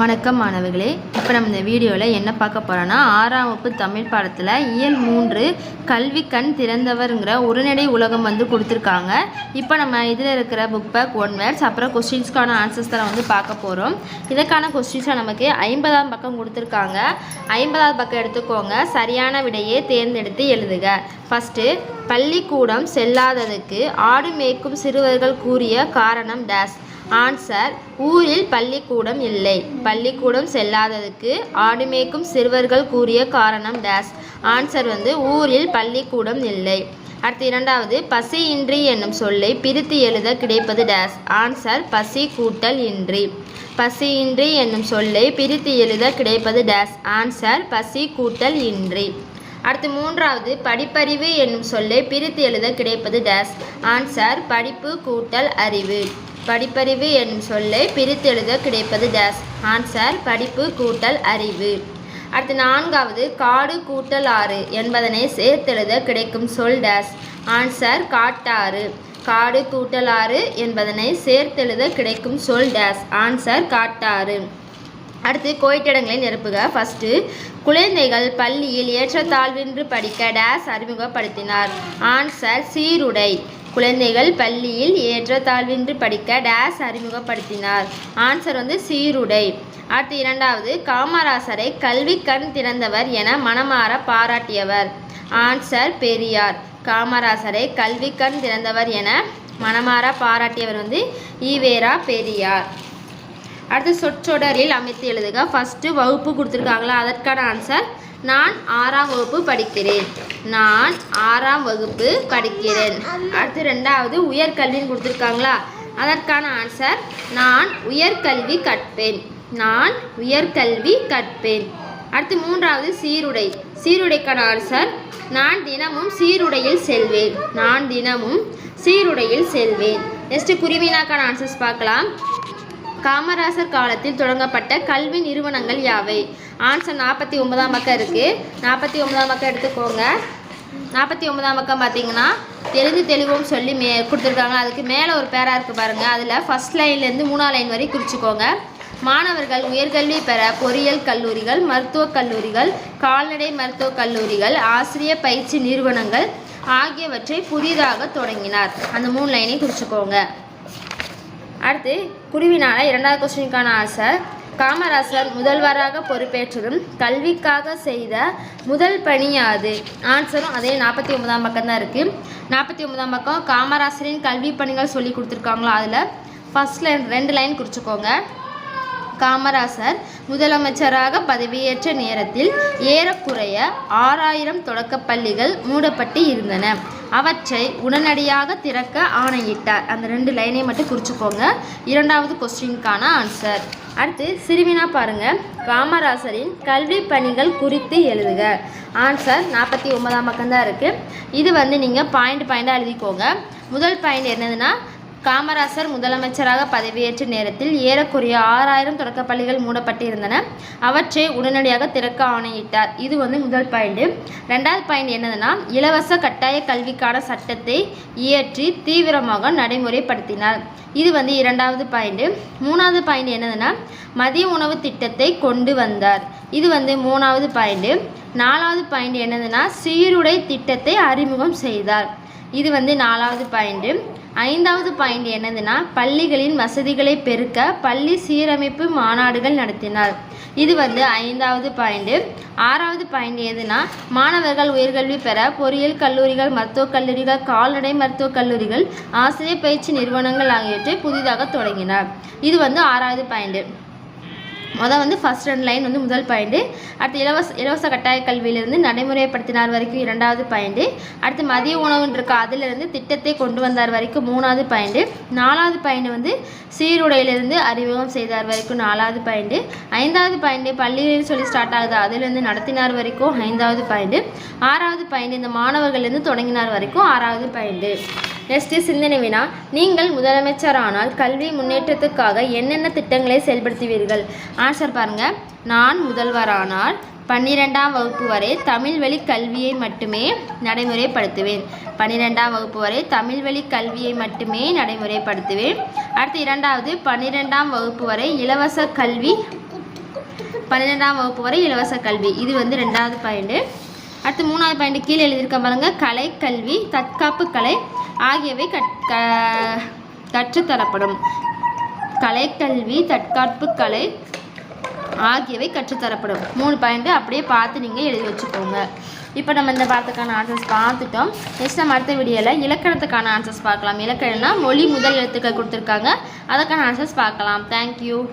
வணக்கம் மாணவர்களே. இப்போ நம்ம இந்த வீடியோவில் என்ன பார்க்க போகிறோன்னா ஆறாம் வகுப்பு தமிழ் பாடத்தில் இயல் மூன்று கல்வி கண் திறந்தவருங்கிற உரைநடை உலகம் வந்து கொடுத்துருக்காங்க. இப்போ நம்ம இதில் இருக்கிற புக் பேக் ஒன் வேர்ஸ் அப்புறம் கொஸ்டின்ஸ்க்கான ஆன்சர்ஸ் தான் வந்து பார்க்க போகிறோம் இதற்கான கொஸ்டின்ஸை நமக்கு ஐம்பதாம் பக்கம் கொடுத்துருக்காங்க. ஐம்பதாவது பக்கம் எடுத்துக்கோங்க. சரியான விடையை தேர்ந்தெடுத்து எழுதுக. ஃபஸ்ட்டு பள்ளிக்கூடம் செல்லாததுக்கு ஆடு மேய்க்கும் சிறுவர்கள் கூறிய காரணம் டேஸ் ஆன்சர் ஊரில் பள்ளிக்கூடம் இல்லை. பள்ளிக்கூடம் செல்லாததுக்கு ஆடு மேய்க்கும் சிறுவர்கள் கூறிய காரணம் டேஸ் ஆன்சர் வந்து ஊரில் பள்ளிக்கூடம் இல்லை. அடுத்து இரண்டாவது பசி இன்றி என்னும் சொல்லை பிரித்து எழுத கிடைப்பது டேஸ் ஆன்சர் பசி கூட்டல் இன்றி. பசி இன்றி என்னும் சொல்லை பிரித்து எழுத கிடைப்பது டேஸ் ஆன்சர் பசி கூட்டல் இன்றி. அடுத்து மூன்றாவது படிப்பறிவு என்னும் சொல்லை பிரித்து எழுத கிடைப்பது டேஸ் ஆன்சர் படிப்பு கூட்டல் அறிவு. படிப்பறிவு என்னும் சொல்லை பிரித்தெழுத கிடைப்பது டேஸ். ஆன்சர் படிப்பு கூட்டல் அறிவு. அடுத்து நான்காவது காடு கூட்டல் ஆறு என்பதனை சேர்த்தெழுத கிடைக்கும் சொல் டேஸ். ஆன்சர் காட்டாறு. காடு கூட்டல் ஆறு என்பதனை சேர்த்தெழுத கிடைக்கும் சொல் டேஸ். ஆன்சர் காட்டாறு. அடுத்து கோயிட்டிடங்களை நிரப்புக. ஃபஸ்ட்டு குழந்தைகள் பள்ளியில் ஏற்றத்தாழ்வின்றி படிக்க டேஸ் அறிமுகப்படுத்தினார். ஆன்சர் சீருடை. குழந்தைகள் பள்ளியில் ஏற்றத்தாழ்வின்றி படிக்க டேஸ் அறிமுகப்படுத்தினார். ஆன்சர் வந்து சீருடை. அடுத்து இரண்டாவது காமராசரை கல்வி கண் திறந்தவர் என மனமாற பாராட்டியவர். ஆன்சர் பெரியார். காமராசரை கல்வி கண் திறந்தவர் என மனமாற பாராட்டியவர் வந்து ஈவேரா பெரியார். அடுத்து சொற்றொடரில் அமைத்து எழுதுக. ஃபஸ்ட்டு வகுப்பு கொடுத்துருக்காங்களா? அதற்கான ஆன்சர் நான் ஆறாம் வகுப்பு படிக்கிறேன். நான் ஆறாம் வகுப்பு படிக்கிறேன். அடுத்து ரெண்டாவது உயர்கல்வின்னு கொடுத்துருக்காங்களா? அதற்கான ஆன்சர் நான் உயர்கல்வி கற்பேன். நான் உயர்கல்வி கற்பேன். அடுத்து மூன்றாவது சீருடை. சீருடைக்கான ஆன்சர் நான் தினமும் சீருடையில் செல்வேன். நான் தினமும் சீருடையில் செல்வேன். நெக்ஸ்ட்டு குருவினாக்கான ஆன்சர்ஸ் பார்க்கலாம். காமராசர் காலத்தில் தொடங்கப்பட்ட கல்வி நிறுவனங்கள் யாவை? ஆன்சர் நாற்பத்தி ஒன்பதாம் பக்கம் இருக்குது நாற்பத்தி ஒன்பதாம் பக்கம் எடுத்துக்கோங்க. நாற்பத்தி ஒன்பதாம் பக்கம் பார்த்தீங்கன்னா தெரிந்து தெளிவும் சொல்லி மே கொடுத்துருக்காங்க. அதுக்கு மேலே ஒரு பேரா இருக்குது பாருங்கள் அதில் ஃபஸ்ட் லைன்லேருந்து மூணாம் லைன் வரை குறிச்சிக்கோங்க. மாணவர்கள் உயர்கல்வி பெற பொறியியல் கல்லூரிகள் மருத்துவக் கல்லூரிகள் கால்நடை மருத்துவக் கல்லூரிகள் ஆசிரியர் பயிற்சி நிறுவனங்கள் ஆகியவற்றை புதிதாக தொடங்கினார். அந்த மூணு லைனை குறிச்சிக்கோங்க. அடுத்து குருவினால இரண்டாவது கொஸ்டினுக்கான ஆசை. காமராசர் முதல்வராக பொறுப்பேற்றதும் கல்விக்காக செய்த முதல் பணி யாது? ஆன்சரும் அதே நாற்பத்தி ஒன்பதாம் பக்கம் தான் இருக்குது நாற்பத்தி ஒன்பதாம் பக்கம் காமராசரின் கல்வி பணிகள் சொல்லி கொடுத்துருக்காங்களோ? அதில் ஃபஸ்ட் லைன் ரெண்டு லைன் குறிச்சிக்கோங்க. காமராசர் முதலமைச்சராக பதவியேற்ற நேரத்தில் ஏறக்குறைய ஆறாயிரம் தொடக்கப் பள்ளிகள் மூடப்பட்டு இருந்தன. அவற்றை உடனடியாக திறக்க ஆணையிட்டார். அந்த ரெண்டு லைனை மட்டும் குறிச்சுக்கோங்க. இரண்டாவது கொஸ்டினுக்கான ஆன்சர். அடுத்து சிறுவினா பாருங்க. காமராசரின் கல்வி பணிகள் குறித்து எழுதுக. ஆன்சர் நாற்பத்தி ஒன்பதாம் பக்கம் தான் இருக்குது இது வந்து நீங்கள் பாயிண்ட் பாயிண்டாக எழுதிக்கோங்க. முதல் பாயிண்ட் என்னதுன்னா காமராசர் முதலமைச்சராக பதவியேற்ற நேரத்தில் ஏறக்குறைய ஆறாயிரம் தொடக்கப்பள்ளிகள் மூடப்பட்டிருந்தன. அவற்றை உடனடியாக திறக்க ஆணையிட்டார். இது வந்து முதல் பாயிண்ட். ரெண்டாவது பாயிண்ட் என்னதுன்னா இலவச கட்டாய கல்விக்கான சட்டத்தை இயற்றி தீவிரமாக நடைமுறைப்படுத்தினார். இது வந்து இரண்டாவது பாயிண்ட். மூணாவது பாயிண்ட் என்னதுன்னா மதிய உணவு திட்டத்தை கொண்டு வந்தார். இது வந்து மூணாவது பாயிண்ட். நாலாவது பாயிண்ட் என்னதுன்னா சீருடை திட்டத்தை அறிமுகம் செய்தார். இது வந்து நாலாவது பாயிண்ட்டு ஐந்தாவது பாயிண்ட் என்னதுன்னா பள்ளிகளின் வசதிகளை பெருக்க பள்ளி சீரமைப்பு மாநாடுகள் நடத்தினார். இது வந்து ஐந்தாவது பாயிண்ட்டு ஆறாவது பாயிண்ட் எதுனா மாணவர்கள் உயர்கல்வி பெற பொறியியல் கல்லூரிகள் மருத்துவக் கல்லூரிகள் கால்நடை மருத்துவக் கல்லூரிகள் ஆசிரியர் பயிற்சி நிறுவனங்கள் ஆகியவற்றை புதிதாக தொடங்கினார். இது வந்து ஆறாவது பாயிண்ட்டு மொதல் வந்து ஃபஸ்ட் ரெண்டு லைன் வந்து முதல் பாயிண்ட்டு அடுத்து இலவச இலவச கட்டாய கல்வியிலிருந்து நடைமுறைப்படுத்தினார் வரைக்கும் இரண்டாவது பாயிண்ட்டு அடுத்து மதிய உணவுன்னு இருக்கா அதிலிருந்து திட்டத்தை கொண்டு வந்தார் வரைக்கும் மூணாவது பாயிண்ட்டு நாலாவது பாயிண்ட் வந்து சீருடையிலிருந்து அறிமுகம் செய்தார் வரைக்கும் நாலாவது பாயிண்ட்டு ஐந்தாவது பாயிண்ட்டு பள்ளியில் சொல்லி ஸ்டார்ட் ஆகுது. அதிலிருந்து நடத்தினார் வரைக்கும் ஐந்தாவது பாயிண்ட்டு ஆறாவது பாயிண்ட் இந்த மாணவர்கள்லேருந்து தொடங்கினார் வரைக்கும் ஆறாவது பாயிண்ட்டு நெக்ஸ்ட்டு சிந்தனை வினா நீங்கள் முதலமைச்சரானால் கல்வி முன்னேற்றத்துக்காக என்னென்ன திட்டங்களை செயல்படுத்துவீர்கள்? ஆன்சர் பாருங்கள் நான் முதல்வரானால் பன்னிரெண்டாம் வகுப்பு வரை தமிழ் வழி கல்வியை மட்டுமே நடைமுறைப்படுத்துவேன். பன்னிரெண்டாம் வகுப்பு வரை தமிழ் வழி கல்வியை மட்டுமே நடைமுறைப்படுத்துவேன். அடுத்து இரண்டாவது பன்னிரெண்டாம் வகுப்பு வரை இலவச கல்வி பன்னிரெண்டாம் வகுப்பு வரை இலவச கல்வி. இது வந்து ரெண்டாவது பாயிண்ட்டு அடுத்து மூணாவது பாயிண்ட் கீழே எழுதியிருக்க பாருங்கள் கலை கல்வி தற்காப்பு கலை ஆகியவை கற் க- கற்றுத்தரப்படும். கலைக்கல்வி தற்காப்பு கலை ஆகியவை கற்றுத்தரப்படும். மூணு பாயிண்ட் அப்படியே பார்த்து நீங்கள் எழுதி வச்சுக்கோங்க. இப்போ நம்ம இந்த பாடத்துக்கான ஆன்சர்ஸ் பார்த்துட்டோம். நெக்ஸ்ட் நம்ம அடுத்த வீடியோவில் இலக்கணத்துக்கான ஆன்சர்ஸ் பார்க்கலாம். இலக்கணம்னா மொழி முதல் எழுத்துக்கள் கொடுத்துருக்காங்க. அதுக்கான ஆன்சர்ஸ் பார்க்கலாம். தேங்க்யூ